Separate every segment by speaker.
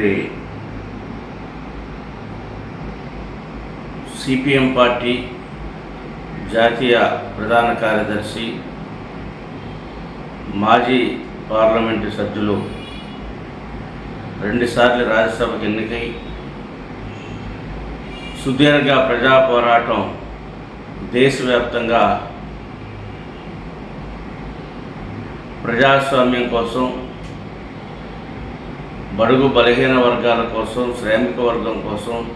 Speaker 1: ఉన్నటువంటి CPM party జాతీయ ప్రధాన కార్యదర్శి మాజీ పార్లమెంటు సభ్యులు రెండుసార్లు రాజ్యసభకు ఎన్నికై సుదీర్ఘ ప్రజా పోరాటం దేశవ్యాప్తంగా ప్రజాస్వామ్యం కోసం బడుగు బలహీన వర్గాల కోసం శ్రామిక వర్గం కోసం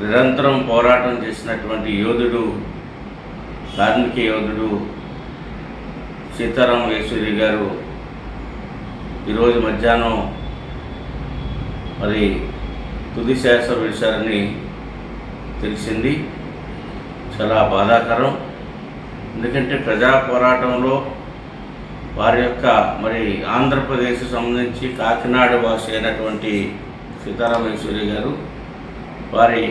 Speaker 1: నిరంతరం పోరాటం చేసినటువంటి యోధుడు కార్మిక యోధుడు సీతారాం యేసూరి గారు ఈరోజు మధ్యాహ్నం మరి తుది శ్వాస విడిచారని తెలిసింది. చాలా బాధాకరం. ఎందుకంటే ప్రజా పోరాటంలో వారి యొక్క మరి ఆంధ్రప్రదేశ్ సంబంధించి కాకినాడ వాసి అయినటువంటి సీతారామేశ్వరి గారు వారి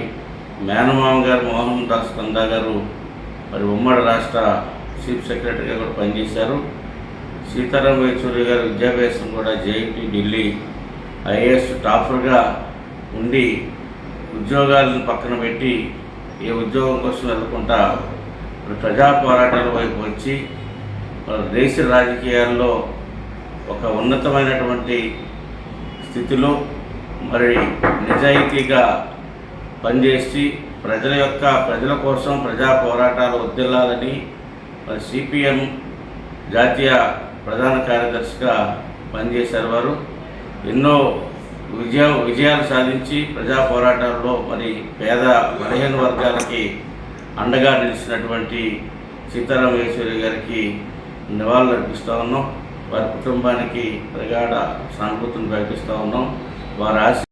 Speaker 1: మేనమామ గారు మోహన్ దాస్ కందా గారు మరి ఉమ్మడి రాష్ట్ర చీఫ్ సెక్రటరీగా కూడా పనిచేశారు. సీతారాం యేచూరి గారు విద్యాభ్యాసం కూడా జేఐటి ఢిల్లీ ఐఏఎస్ టాపర్గా ఉండి ఉద్యోగాలను పక్కన పెట్టి ఏ ఉద్యోగం కోసం వెళ్ళకుండా ప్రజా పోరాటాల వైపు వచ్చి దేశ రాజకీయాల్లో ఒక ఉన్నతమైనటువంటి స్థితిలో మరి నిజాయితీగా పనిచేసి ప్రజల యొక్క ప్రజల కోసం ప్రజా పోరాటాలు వర్దిల్లాలని మరి సిపిఎం జాతీయ ప్రధాన కార్యదర్శిగా పనిచేశారు వారు. ఎన్నో విజయ విజయాలు సాధించి ప్రజా పోరాటాల్లో మరి పేద బలహీన వర్గాలకి అండగా నిలిచినటువంటి సీతారాం గారికి నివాళులు అర్పిస్తూ ఉన్నాం. వారి కుటుంబానికి ప్రగాఢ సానుభూతిని ప్రకటిస్తూ ఉన్నాం. వారి ఆశ